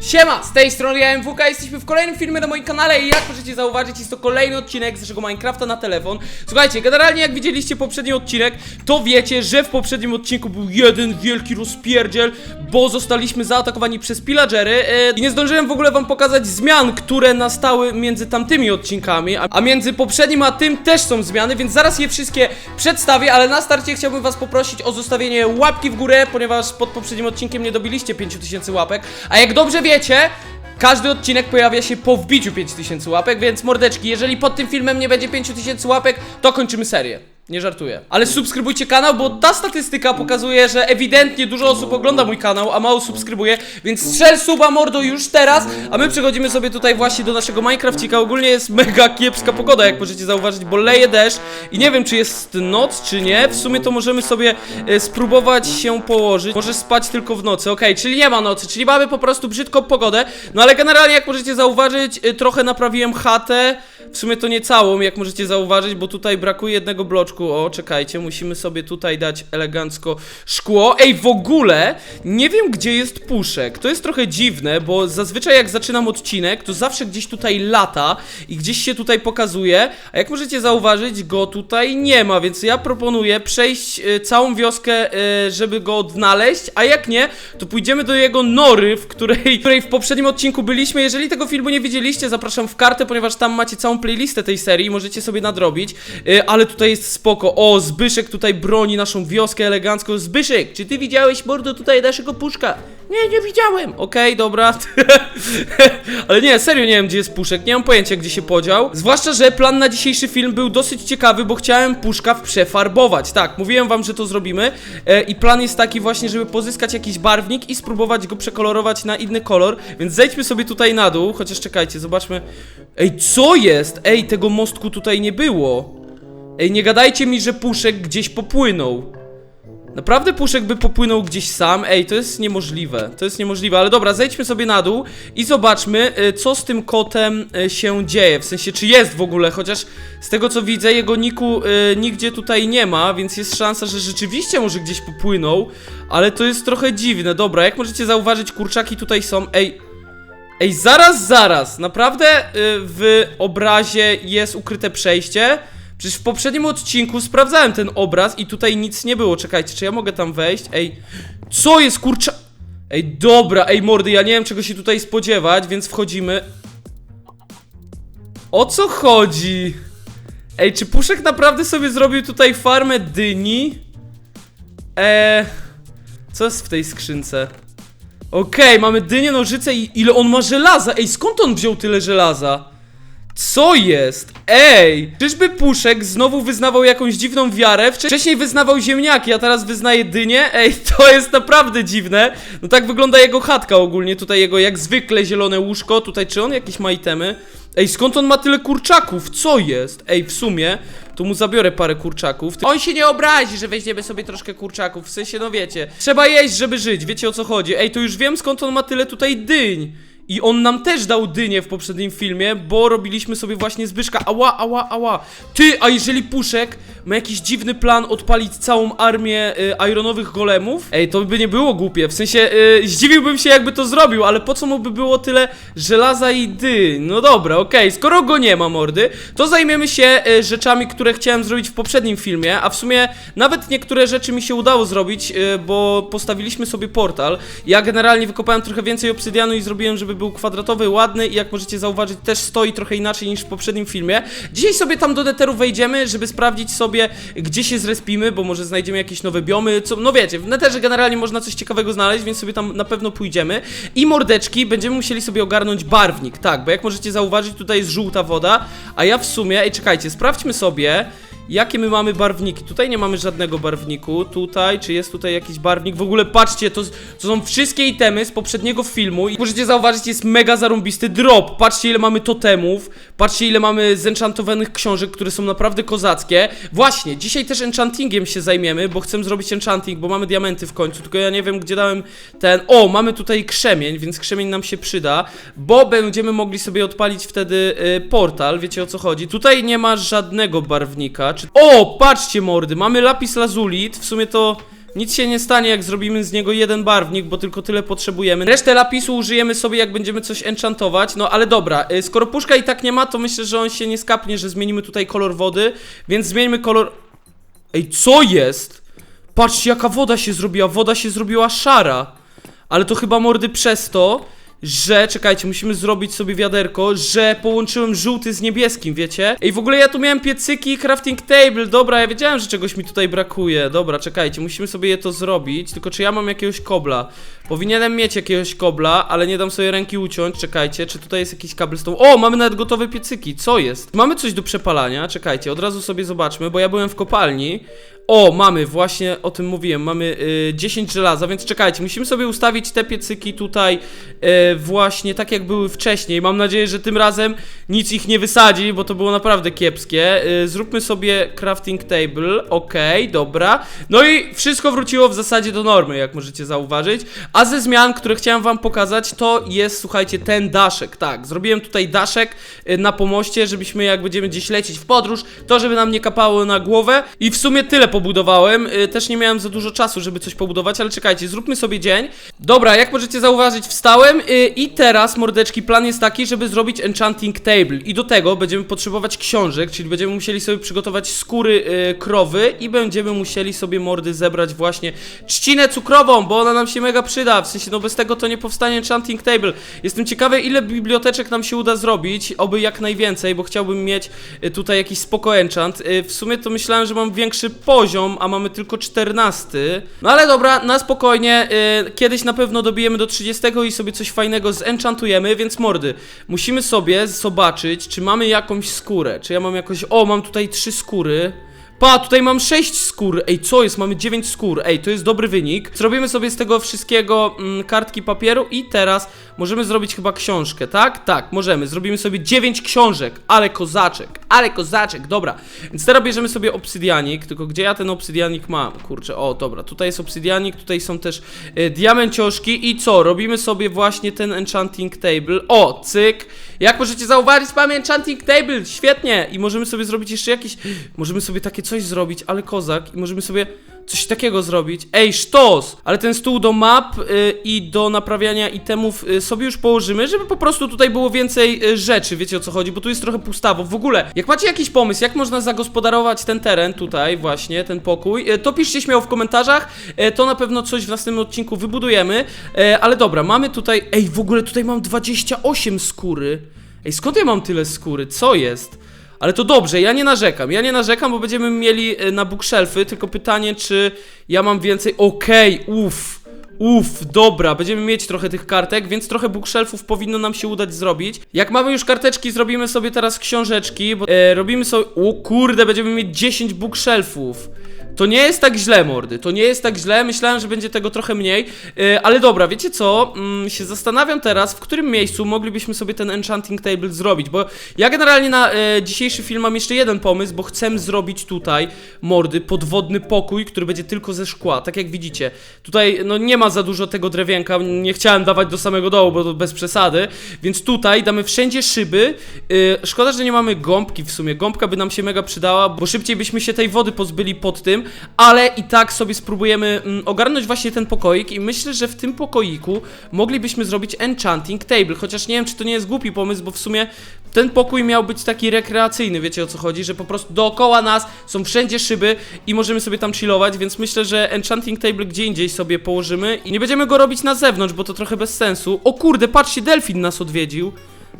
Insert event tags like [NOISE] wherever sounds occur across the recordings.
Siema, z tej strony ja MWK, jesteśmy w kolejnym filmie na moim kanale i jak możecie zauważyć jest to kolejny odcinek z naszego Minecrafta na telefon. Słuchajcie, generalnie jak widzieliście poprzedni odcinek, to wiecie, że w poprzednim odcinku był jeden wielki rozpierdziel Bo zostaliśmy zaatakowani przez pillagery e, i nie zdążyłem w ogóle wam pokazać zmian, które nastały między tamtymi odcinkami A, między poprzednim a tym też są zmiany, więc zaraz je wszystkie przedstawię Ale na starcie chciałbym was poprosić o zostawienie łapki w górę, ponieważ pod poprzednim odcinkiem nie dobiliście 5000 łapek. A jak dobrze wiecie, każdy odcinek pojawia się po wbiciu 5000 łapek, więc mordeczki, jeżeli pod tym filmem nie będzie 5000 łapek, to kończymy serię. Nie żartuję. Ale subskrybujcie kanał, bo ta statystyka pokazuje, że ewidentnie dużo osób ogląda mój kanał, a mało subskrybuje, więc strzel suba mordo już teraz, a my przechodzimy sobie tutaj właśnie do naszego Minecrafcika. Ogólnie jest mega kiepska pogoda, jak możecie zauważyć, bo leje deszcz i nie wiem, czy jest noc, czy nie. W sumie to możemy sobie e, spróbować się położyć. Może spać tylko w nocy, okej, czyli nie ma nocy, czyli mamy po prostu brzydką pogodę. No ale generalnie, jak możecie zauważyć, e, trochę naprawiłem chatę. W sumie to nie całą, jak możecie zauważyć, bo tutaj brakuje jednego bloczku. O, czekajcie, musimy sobie tutaj dać elegancko szkło. Ej, w ogóle nie wiem, gdzie jest puszek. To jest trochę dziwne, bo zazwyczaj jak zaczynam odcinek, to zawsze gdzieś tutaj lata i gdzieś się tutaj pokazuje. A jak możecie zauważyć, go tutaj nie ma, więc ja proponuję przejść e, całą wioskę, e, żeby go odnaleźć, a jak nie, to pójdziemy do jego nory, w której, w której w poprzednim odcinku byliśmy. Jeżeli tego filmu nie widzieliście, zapraszam w kartę, ponieważ tam macie całą playlistę tej serii, możecie sobie nadrobić. E, ale tutaj jest spoko. O, Zbyszek tutaj broni naszą wioskę elegancko. Zbyszek, czy ty widziałeś mordo tutaj naszego puszka? Nie, nie widziałem. Okej, dobra. [LAUGHS] Ale nie, serio nie wiem, gdzie jest puszek. Nie mam pojęcia, gdzie się podział. Zwłaszcza, że plan na dzisiejszy film był dosyć ciekawy, bo chciałem puszka przefarbować. Tak, mówiłem wam, że to zrobimy. E, I plan jest taki właśnie, żeby pozyskać jakiś barwnik i spróbować go przekolorować na inny kolor. Więc zejdźmy sobie tutaj na dół. Chociaż czekajcie, zobaczmy. Ej, co jest? Ej, tego mostku tutaj nie było. Ej, nie gadajcie mi, że puszek gdzieś popłynął. Naprawdę Puszek by popłynął gdzieś sam? Ej, to jest niemożliwe. To jest niemożliwe, ale dobra, zejdźmy sobie na dół i zobaczmy, y, co z tym kotem y, się dzieje. W sensie, czy jest w ogóle, chociaż z tego co widzę, jego niku y, nigdzie tutaj nie ma, więc jest szansa, że rzeczywiście może gdzieś popłynął, ale to jest trochę dziwne. Dobra, jak możecie zauważyć, kurczaki tutaj są. Ej, ej, zaraz, zaraz. Naprawdę y, w obrazie jest ukryte przejście? Przecież w poprzednim odcinku sprawdzałem ten obraz i tutaj nic nie było. Czekajcie, czy ja mogę tam wejść? Ej, co jest kurcza... Ej, dobra, ej mordy, ja nie wiem czego się tutaj spodziewać, więc wchodzimy. O co chodzi? Ej, czy Puszek naprawdę sobie zrobił tutaj farmę dyni? Eee... Co jest w tej skrzynce? Okej, mamy dynię, nożyce i ile on ma żelaza? Ej, skąd on wziął tyle żelaza? Co jest? Ej! Czyżby Puszek znowu wyznawał jakąś dziwną wiarę? Wcześniej wyznawał ziemniaki, a teraz wyznaje dynię? Ej, [LAUGHS] to jest naprawdę dziwne. No tak wygląda jego chatka ogólnie. Tutaj jego jak zwykle zielone łóżko. Tutaj czy on jakieś ma itemy? Ej, skąd on ma tyle kurczaków? Co jest? Ej, w sumie, tu mu zabiorę parę kurczaków. On się nie obrazi, że weźmiemy sobie troszkę kurczaków. W sensie, no wiecie, trzeba jeść, żeby żyć. Wiecie o co chodzi. Ej, to już wiem skąd on ma tyle tutaj dyń. I on nam też dał dynię w poprzednim filmie, bo robiliśmy sobie właśnie Zbyszka. Ała, ała, ała. Ty, a jeżeli Puszek ma jakiś dziwny plan odpalić całą armię y, ironowych golemów? Ej, to by nie było głupie. W sensie, y, zdziwiłbym się jakby to zrobił, ale po co mu by było tyle żelaza i dyń? No dobra, okej. Skoro go nie ma, mordy, to zajmiemy się y, rzeczami, które chciałem zrobić w poprzednim filmie, a w sumie nawet niektóre rzeczy mi się udało zrobić, y, bo postawiliśmy sobie portal. Ja generalnie wykopałem trochę więcej obsydianu i zrobiłem, żeby był kwadratowy, ładny i jak możecie zauważyć też stoi trochę inaczej niż w poprzednim filmie. Dzisiaj sobie tam do neteru wejdziemy, żeby sprawdzić sobie gdzie się zrespimy, bo może znajdziemy jakieś nowe biomy, co, no wiecie, w neterze generalnie można coś ciekawego znaleźć, więc sobie tam na pewno pójdziemy. I mordeczki, będziemy musieli sobie ogarnąć barwnik, tak, bo jak możecie zauważyć tutaj jest żółta woda, a ja w sumie, ej czekajcie, sprawdźmy sobie Jakie my mamy barwniki? Tutaj nie mamy żadnego barwniku. Tutaj, czy jest tutaj jakiś barwnik? W ogóle patrzcie, to, to są wszystkie itemy z poprzedniego filmu i możecie zauważyć, jest mega zarąbisty drop. Patrzcie ile mamy totemów, patrzcie ile mamy zenchantowanych książek, które są naprawdę kozackie. Właśnie, dzisiaj też enchantingiem się zajmiemy, bo chcę zrobić enchanting, bo mamy diamenty w końcu, tylko ja nie wiem gdzie dałem ten... O, mamy tutaj krzemień, więc krzemień nam się przyda, bo będziemy mogli sobie odpalić wtedy y, portal, wiecie o co chodzi. Tutaj nie ma żadnego barwnika, czy... O, patrzcie mordy, mamy lapis lazulit, w sumie to Nic się nie stanie, jak zrobimy z niego jeden barwnik, bo tylko tyle potrzebujemy. Resztę lapisu użyjemy sobie, jak będziemy coś enchantować. No ale dobra, y, skoro puszka i tak nie ma, to myślę, że on się nie skapnie, że zmienimy tutaj kolor wody, więc zmieńmy kolor... Ej, co jest? Patrzcie, jaka woda się zrobiła. Woda się zrobiła szara. Ale to chyba mordy przez to, że, czekajcie, musimy zrobić sobie wiaderko, że połączyłem żółty z niebieskim, wiecie? Ej, w ogóle ja tu miałem piecyki i crafting table, dobra, ja wiedziałem, że czegoś mi tutaj brakuje, dobra, czekajcie, musimy sobie je to zrobić, tylko czy ja mam jakiegoś kobla? Powinienem mieć jakiegoś kobla, ale nie dam sobie ręki uciąć, czekajcie, czy tutaj jest jakiś cobblestone? O, mamy nawet gotowe piecyki, co jest? Mamy coś do przepalania, czekajcie, od razu sobie zobaczmy, bo ja byłem w kopalni, o, mamy, właśnie o tym mówiłem, mamy y, 10 żelaza, więc czekajcie, musimy sobie ustawić te piecyki tutaj y, właśnie tak jak były wcześniej. Mam nadzieję, że tym razem nic ich nie wysadzi, bo to było naprawdę kiepskie. Y, zróbmy sobie crafting table, okej, dobra. No i wszystko wróciło w zasadzie do normy, jak możecie zauważyć. A ze zmian, które chciałem wam pokazać, to jest, słuchajcie, ten daszek, tak. Zrobiłem tutaj daszek y, na pomoście, żebyśmy jak będziemy gdzieś lecieć w podróż, to żeby nam nie kapało na głowę i w sumie tyle pobudowałem. Y, Też nie miałem za dużo czasu, żeby coś pobudować, ale czekajcie, zróbmy sobie dzień. Dobra, jak możecie zauważyć, wstałem y, i teraz, mordeczki, plan jest taki, żeby zrobić enchanting table i do tego będziemy potrzebować książek, czyli będziemy musieli sobie przygotować skóry y, krowy i będziemy musieli sobie mordy zebrać właśnie trzcinę cukrową, bo ona nam się mega przyda, w sensie, no bez tego to nie powstanie enchanting table. Jestem ciekawy, ile biblioteczek nam się uda zrobić, oby jak najwięcej, bo chciałbym mieć tutaj jakiś spoko enchant. W sumie to myślałem, że mam większy poziom, a mamy tylko 14. No ale dobra, na spokojnie, y, kiedyś na pewno dobijemy do 30 i sobie coś fajnego zenchantujemy, więc mordy, musimy sobie zobaczyć, czy mamy jakąś skórę, czy ja mam jakoś... O, mam tutaj trzy skóry. Pa, tutaj mam 6 skór. Ej, co jest? Mamy 9 skór. Ej, to jest dobry wynik. Zrobimy sobie z tego wszystkiego mm, kartki papieru i teraz możemy zrobić chyba książkę, tak? Tak, możemy. Zrobimy sobie 9 książek. Ale kozaczek, ale kozaczek, dobra. Więc teraz bierzemy sobie obsydianik, tylko gdzie ja ten obsydianik mam? Kurczę, o, dobra, tutaj jest obsydianik, tutaj są też y, diamencioszki i co? Robimy sobie właśnie ten enchanting table. O, cyk. Jak możecie zauważyć, mamy enchanting table, świetnie. I możemy sobie zrobić jeszcze jakieś, możemy sobie takie coś zrobić, ale kozak. I możemy sobie coś takiego zrobić. Ej, sztos! Ale ten stół do map y, i do naprawiania itemów y, sobie już położymy, żeby po prostu tutaj było więcej y, rzeczy, wiecie o co chodzi, bo tu jest trochę pustawo. W ogóle, jak macie jakiś pomysł, jak można zagospodarować ten teren tutaj, właśnie, ten pokój, y, to piszcie śmiało w komentarzach, y, to na pewno coś w następnym odcinku wybudujemy, y, ale dobra, mamy tutaj, ej, w ogóle tutaj mam 28 skóry. Ej, skąd ja mam tyle skóry? Co jest? Ale to dobrze, ja nie narzekam. Ja nie narzekam, bo będziemy mieli e, na bookshelfy, tylko pytanie, czy ja mam więcej. Okej, uff. Uff, dobra, będziemy mieć trochę tych kartek, więc trochę bookshelfów powinno nam się udać zrobić. Jak mamy już karteczki, zrobimy sobie teraz książeczki, bo e, robimy sobie... O kurde, będziemy mieć 10 bookshelfów. To nie jest tak źle, mordy, to nie jest tak źle, myślałem, że będzie tego trochę mniej, e, ale dobra, wiecie co, mm, się zastanawiam teraz, w którym miejscu moglibyśmy sobie ten enchanting table zrobić, bo ja generalnie na e, dzisiejszy film mam jeszcze jeden pomysł, bo chcę zrobić tutaj, mordy, podwodny pokój, który będzie tylko ze szkła, tak jak widzicie. Tutaj, no nie ma za dużo tego drewienka, nie chciałem dawać do samego dołu, bo to bez przesady, więc tutaj damy wszędzie szyby, e, szkoda, że nie mamy gąbki w sumie, gąbka by nam się mega przydała, bo szybciej byśmy się tej wody pozbyli pod tym, ale i tak sobie spróbujemy mm, ogarnąć właśnie ten pokoik i myślę, że w tym pokoiku moglibyśmy zrobić enchanting table, chociaż nie wiem, czy to nie jest głupi pomysł, bo w sumie ten pokój miał być taki rekreacyjny, wiecie o co chodzi, że po prostu dookoła nas są wszędzie szyby i możemy sobie tam chillować, więc myślę, że enchanting table gdzie indziej sobie położymy i nie będziemy go robić na zewnątrz, bo to trochę bez sensu. O kurde, patrzcie, delfin nas odwiedził.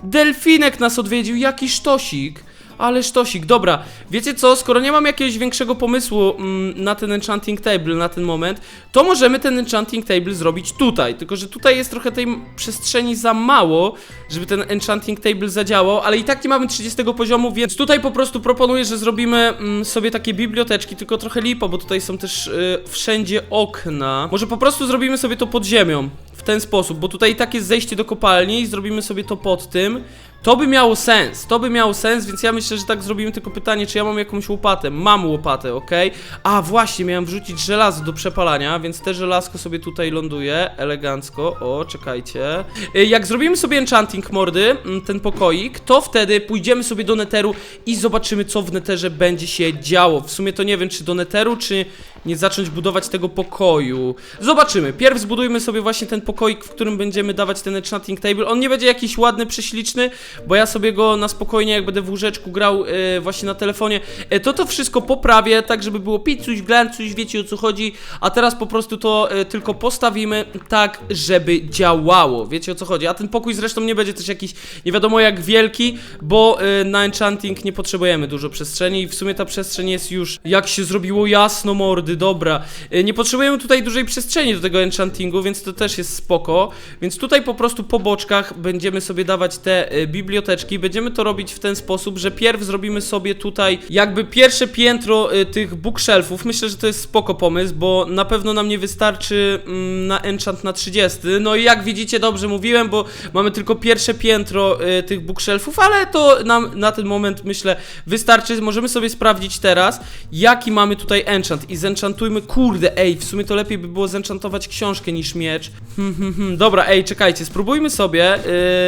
Delfinek nas odwiedził, jaki sztosik. Ale sztosik, dobra, wiecie co, skoro nie mam jakiegoś większego pomysłu mm, na ten enchanting table na ten moment, to możemy ten enchanting table zrobić tutaj, tylko że tutaj jest trochę tej przestrzeni za mało, żeby ten enchanting table zadziałał, ale i tak nie mamy 30 poziomu, więc tutaj po prostu proponuję, że zrobimy mm, sobie takie biblioteczki, tylko trochę lipo, bo tutaj są też y, wszędzie okna. Może po prostu zrobimy sobie to pod ziemią, w ten sposób, bo tutaj i tak jest zejście do kopalni i zrobimy sobie to pod tym. To by miało sens, to by miało sens, więc ja myślę, że tak zrobimy tylko pytanie, czy ja mam jakąś łopatę. Mam łopatę, ok? A właśnie, miałem wrzucić żelazo do przepalania, więc te żelazko sobie tutaj ląduje, elegancko. O, czekajcie. Y, Jak zrobimy sobie enchanting mordy, mm, ten pokoik, to wtedy pójdziemy sobie do neteru i zobaczymy, co w neterze będzie się działo. W sumie to nie wiem, czy do neteru, czy nie zacząć budować tego pokoju. Zobaczymy. Pierw zbudujmy sobie właśnie ten pokoik, w którym będziemy dawać ten enchanting table. On nie będzie jakiś ładny, prześliczny, bo ja sobie go na spokojnie, jak będę w łóżeczku grał e, właśnie na telefonie, e, to to wszystko poprawię, tak żeby było picuś, glancuś, wiecie o co chodzi, a teraz po prostu to e, tylko postawimy tak, żeby działało, wiecie o co chodzi, a ten pokój zresztą nie będzie też jakiś nie wiadomo jak wielki, bo e, na enchanting nie potrzebujemy dużo przestrzeni. I w sumie ta przestrzeń jest już, jak się zrobiło jasno mordy, dobra, E, nie potrzebujemy tutaj dużej przestrzeni do tego enchantingu, więc to też jest spoko, więc tutaj po prostu po boczkach będziemy sobie dawać te e, biblioteczki, będziemy to robić w ten sposób, że pierw zrobimy sobie tutaj jakby pierwsze piętro e, tych bookshelfów, myślę, że to jest spoko pomysł, bo na pewno nam nie wystarczy mm, na enchant na 30, no i jak widzicie dobrze mówiłem, bo mamy tylko pierwsze piętro e, tych bookshelfów, ale to nam na ten moment myślę wystarczy, możemy sobie sprawdzić teraz, jaki mamy tutaj enchant. I zenchantujmy, kurde, ej, w sumie to lepiej by było zenchantować książkę niż miecz. Hmm, hmm, hmm. Dobra, ej, czekajcie, spróbujmy sobie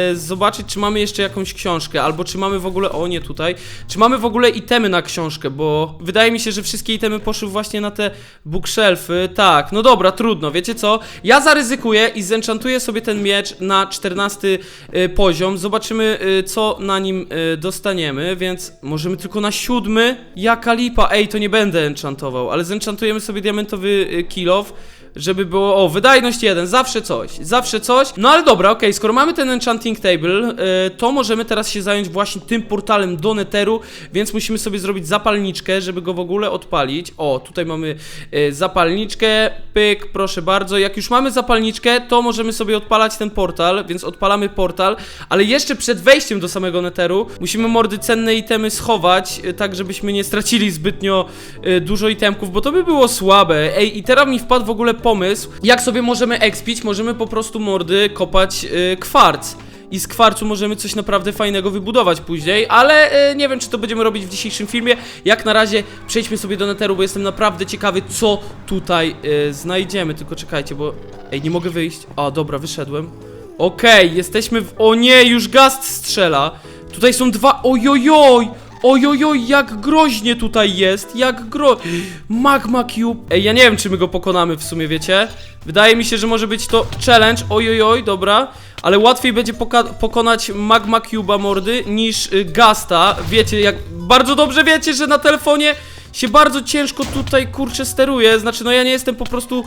yy, zobaczyć, czy mamy jeszcze jakąś książkę, albo czy mamy w ogóle, o nie tutaj, czy mamy w ogóle itemy na książkę, bo wydaje mi się, że wszystkie itemy poszły właśnie na te bookshelfy, tak, no dobra, trudno, wiecie co, ja zaryzykuję i zenchantuję sobie ten miecz na 14 y, poziom, zobaczymy, y, co na nim y, dostaniemy, więc możemy tylko na siódmy, jaka lipa, ej, to nie będę enchantował, ale zenchantujemy sobie diamentowy y, kill off, żeby było, o, wydajność 1, zawsze coś, zawsze coś. No ale dobra, okej, skoro mamy ten enchanting table, y, to możemy teraz się zająć właśnie tym portalem do Netheru, więc musimy sobie zrobić zapalniczkę, żeby go w ogóle odpalić. O, tutaj mamy y, zapalniczkę, pyk, proszę bardzo. Jak już mamy zapalniczkę, to możemy sobie odpalać ten portal, więc odpalamy portal, ale jeszcze przed wejściem do samego Netheru musimy mordy cenne itemy schować, y, tak żebyśmy nie stracili zbytnio y, dużo itemków, bo to by było słabe. Ej, i teraz mi wpadł w ogóle pomysł, jak sobie możemy expić, możemy po prostu mordy kopać y, kwarc. I z kwarcu możemy coś naprawdę fajnego wybudować później, ale y, nie wiem, czy to będziemy robić w dzisiejszym filmie. Jak na razie przejdźmy sobie do neteru, bo jestem naprawdę ciekawy, co tutaj y, znajdziemy. Tylko czekajcie, bo... Ej, nie mogę wyjść. A, dobra, wyszedłem. Okej, jesteśmy w... O nie, już gast strzela. Tutaj są dwa... Ojojoj! Ojojoj, jak groźnie tutaj jest, jak gro... Magma Cube. Ej, ja nie wiem, czy my go pokonamy w sumie, wiecie? Wydaje mi się, że może być to challenge. Ojojoj, dobra. Ale łatwiej będzie pokonać Magma Cube'a mordy niż y, Gasta. Wiecie, jak... Bardzo dobrze wiecie, że na telefonie się bardzo ciężko tutaj, kurczę, steruje. Znaczy, no ja nie jestem po prostu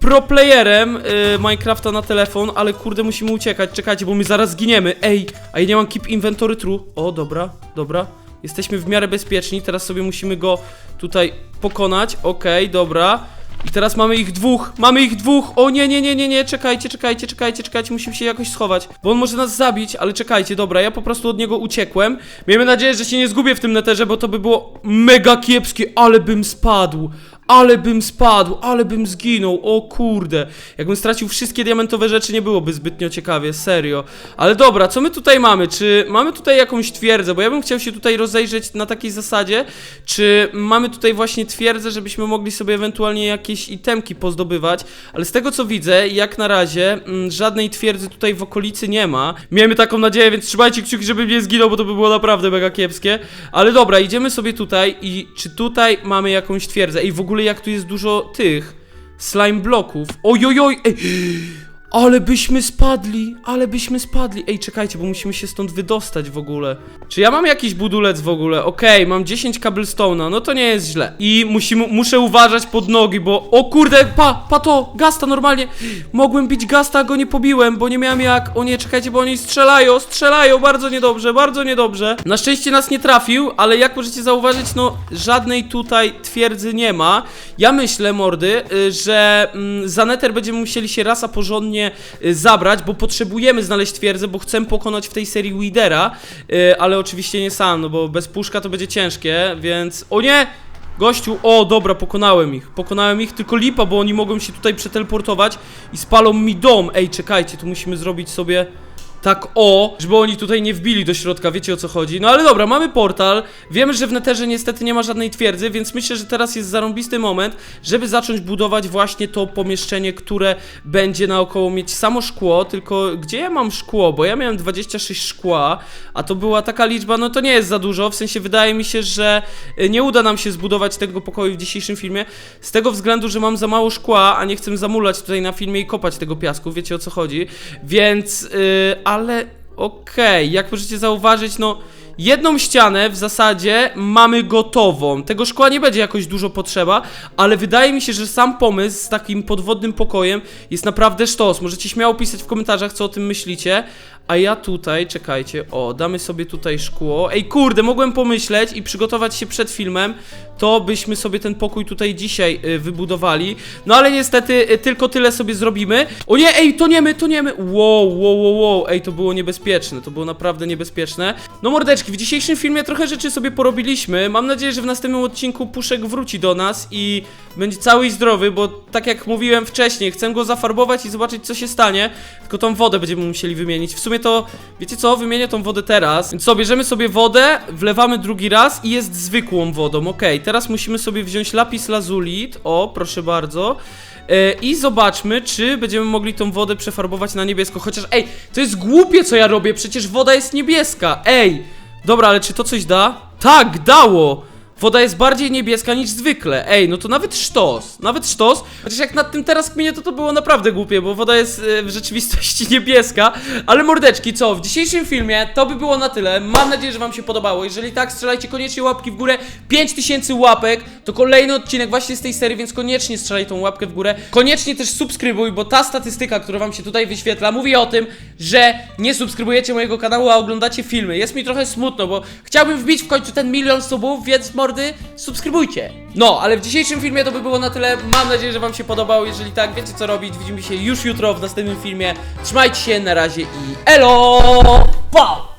pro playerem y, Minecrafta na telefon, ale kurde, musimy uciekać. Czekajcie, bo my zaraz zginiemy. Ej, a ja nie mam keep inventory true. O, dobra, dobra. Jesteśmy w miarę bezpieczni, teraz sobie musimy go tutaj pokonać. Okej, dobra. I teraz mamy ich dwóch, mamy ich dwóch. O nie, nie, nie, nie, nie, czekajcie, czekajcie, czekajcie, czekajcie, musimy się jakoś schować, bo on może nas zabić, ale czekajcie, dobra, ja po prostu od niego uciekłem. Miejmy nadzieję, że się nie zgubię w tym neterze, bo to by było mega kiepskie, ale bym spadł. Ale bym spadł, ale bym zginął, o kurde. Jakbym stracił wszystkie diamentowe rzeczy, nie byłoby zbytnio ciekawie, serio. Ale dobra, co my tutaj mamy? Czy mamy tutaj jakąś twierdzę? Bo ja bym chciał się tutaj rozejrzeć na takiej zasadzie, czy mamy tutaj właśnie twierdzę, żebyśmy mogli sobie ewentualnie jakieś itemki pozdobywać, ale z tego co widzę, jak na razie, mm, żadnej twierdzy tutaj w okolicy nie ma. Miejmy taką nadzieję, więc trzymajcie kciuki, żeby nie zginął, bo to by było naprawdę mega kiepskie. Ale dobra, idziemy sobie tutaj i czy tutaj mamy jakąś twierdzę? Ej, w ogóle jak tu jest dużo tych slime bloków. Ojojoj, ej. Ale byśmy spadli, ale byśmy spadli. Ej, czekajcie, bo musimy się stąd wydostać w ogóle. Czy ja mam jakiś budulec w ogóle? Okej, mam 10 cobblestone'a, no to nie jest źle. I musimy, muszę uważać pod nogi, bo... O kurde, pa, pa to, gasta normalnie. Mogłem bić gasta, go nie pobiłem, bo nie miałem jak... O nie, czekajcie, bo oni strzelają, strzelają, bardzo niedobrze, bardzo niedobrze. Na szczęście nas nie trafił, ale jak możecie zauważyć, no żadnej tutaj twierdzy nie ma. Ja myślę, mordy, y, że mm, za Nether będziemy musieli się raz a porządnie y, zabrać, bo potrzebujemy znaleźć twierdzę, bo chcę pokonać w tej serii Widera, y, ale oczywiście nie sam, no bo bez puszka to będzie ciężkie, więc... O nie! Gościu, o dobra, pokonałem ich, pokonałem ich, tylko lipa, bo oni mogą się tutaj przeteleportować i spalą mi dom. Ej, czekajcie, tu musimy zrobić sobie tak o, żeby oni tutaj nie wbili do środka, wiecie o co chodzi. No ale dobra, mamy portal, wiemy, że w Netherze niestety nie ma żadnej twierdzy, więc myślę, że teraz jest zarąbisty moment, żeby zacząć budować właśnie to pomieszczenie, które będzie naokoło mieć samo szkło, tylko gdzie ja mam szkło, bo ja miałem 26 szkła, a to była taka liczba, no to nie jest za dużo, w sensie wydaje mi się, że y, nie uda nam się zbudować tego pokoju w dzisiejszym filmie, z tego względu, że mam za mało szkła, a nie chcę zamulać tutaj na filmie i kopać tego piasku, wiecie o co chodzi, więc, yy, ale okej, jak możecie zauważyć, no jedną ścianę w zasadzie mamy gotową, tego szkła nie będzie jakoś dużo potrzeba, ale wydaje mi się, że sam pomysł z takim podwodnym pokojem jest naprawdę sztos, możecie śmiało pisać w komentarzach, co o tym myślicie, a ja tutaj, czekajcie, o, damy sobie tutaj szkło. Ej, kurde, mogłem pomyśleć i przygotować się przed filmem, to byśmy sobie ten pokój tutaj dzisiaj y, wybudowali. No ale niestety y, tylko tyle sobie zrobimy. O nie, ej, toniemy, toniemy. Wow, wow, wow, wow, ej, to było niebezpieczne, to było naprawdę niebezpieczne. No mordeczki, w dzisiejszym filmie trochę rzeczy sobie porobiliśmy. Mam nadzieję, że w następnym odcinku Puszek wróci do nas i będzie cały i zdrowy, bo tak jak mówiłem wcześniej, chcę go zafarbować i zobaczyć co się stanie. Tylko tą wodę będziemy musieli wymienić. W sumie to, wiecie co, wymienię tą wodę teraz. Więc co, bierzemy sobie wodę, wlewamy drugi raz i jest zwykłą wodą, okej. Teraz musimy sobie wziąć lapis lazulit, o, proszę bardzo. E, I zobaczmy, czy będziemy mogli tą wodę przefarbować na niebiesko. Chociaż, ej, to jest głupie, co ja robię, przecież woda jest niebieska. Ej, dobra, ale czy to coś da? Tak, dało! Woda jest bardziej niebieska niż zwykle. Ej, no to nawet sztos. Nawet sztos. Chociaż jak nad tym teraz kminie, to to było naprawdę głupie, bo woda jest e, w rzeczywistości [LAUGHS] niebieska. Ale mordeczki, co? W dzisiejszym filmie to by było na tyle. Mam nadzieję, że wam się podobało. Jeżeli tak, strzelajcie koniecznie łapki w górę. 5000 łapek to kolejny odcinek właśnie z tej serii, więc koniecznie strzelaj tą łapkę w górę. Koniecznie też subskrybuj, bo ta statystyka, która wam się tutaj wyświetla, mówi o tym, że nie subskrybujecie mojego kanału, a oglądacie filmy. Jest mi trochę smutno, bo chciałbym wbić w końcu ten milion subów, więc subskrybujcie. No, ale w dzisiejszym filmie to by było na tyle. Mam nadzieję, że wam się podobał. Jeżeli tak, wiecie co robić. Widzimy się już jutro w następnym filmie. Trzymajcie się, na razie i elo! Pa!